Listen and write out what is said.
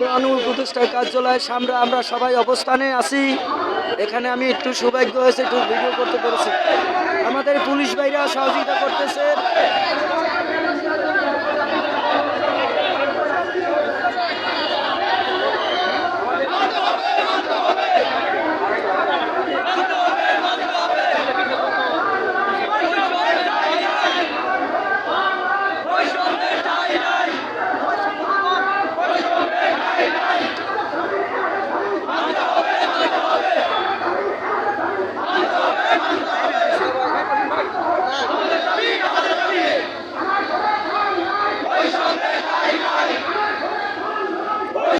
মহানগর উপদেষ্টা কার্যালয়ের সামনে আমরা সবাই অবস্থানে আছি। এখানে আমি একটু সৌভাগ্য হয়েছে, একটু ভিডিও করতে পেরেছি। আমাদের পুলিশ ভাইরা সহযোগিতা করতেছে।